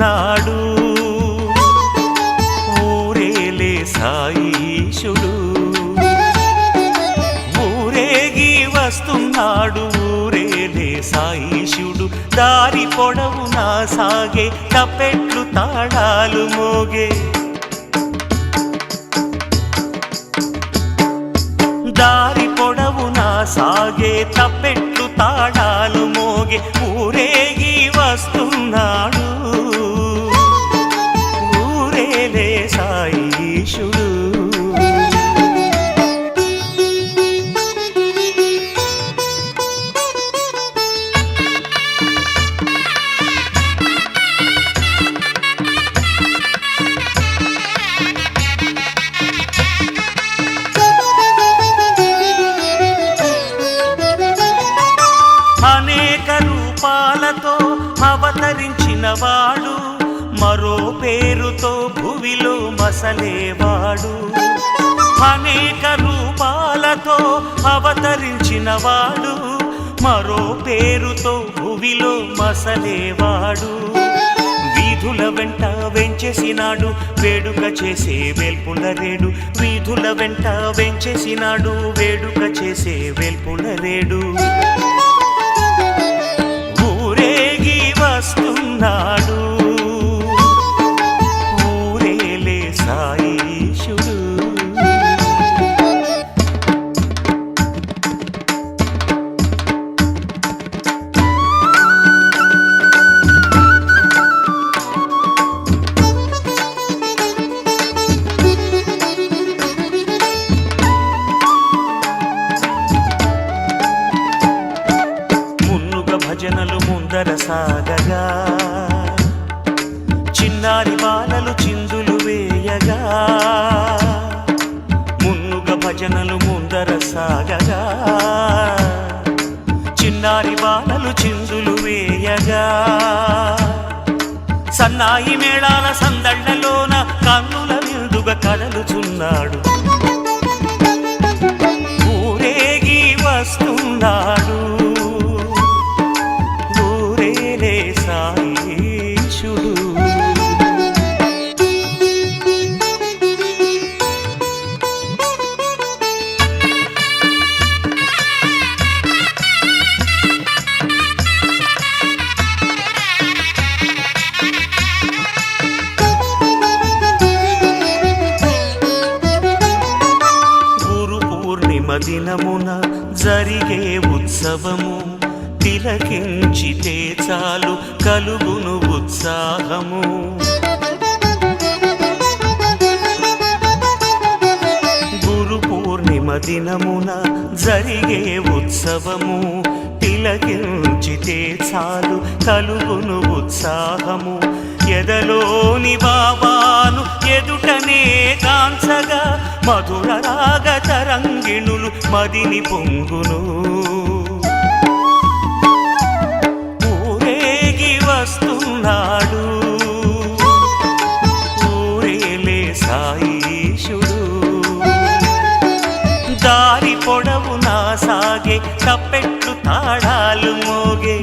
ఉన్నాడు ఊరేలే సాయీశుడు ఊరేగి వస్తున్నాడు ఊరేలే సాయీశుడు దారి పొడవు నా సాగే తప్పెట్లు తాళాలు మోగే. దారి పొడవునా సాగే తప్పెట్లు తాడాలు మోగే. ఊరే ఊరేలే సాయిషుడు అనేక రూపాలతో అవతరించిన వాడు మరో పేరుతో భువిలో మసలేవాడు. అనేక రూపాలతో అవతరించినవాడు. మరో పేరుతో భువిలో మసలేవాడు. వీధుల వెంట వెంచేసినాడు వేడుక చేసే వేల్పులరేడు. వీధుల వెంట వెంచేసినాడు వేడుక చేసే వేల్పులరేడు. ఊరేగి వస్తున్నాడు ముందర సాగగా. చిన్నారి బాలలు చిందులు వేయగా. మున్నుగ భజనలు ముందర సాగగా. చిన్నారి బాలలు చిందులు వేయగా. సన్నాయి మేళాల సందళ్ళలోన కన్నుల విందుగా కదలుచున్నాడు. దినమున జరిగే ఉత్సవము. తిలకించితే చాలు కలుగును ఉత్సాహము. గురు పూర్ణిమ దినమున జరిగే ఉత్సవము. తిలకించితే చాలు కలుగును ఉత్సాహము. ఎదలోని బాబాను ఎదుటనే కాంచగా మధుర రాగతర తరంగిణులు మదిని పొంగును. ఊరేగి వస్తున్నాడు. ఊరేలే సాయిషుడు దారి పొడవునా సాగే తప్పెట్లు తాళాలు మోగే.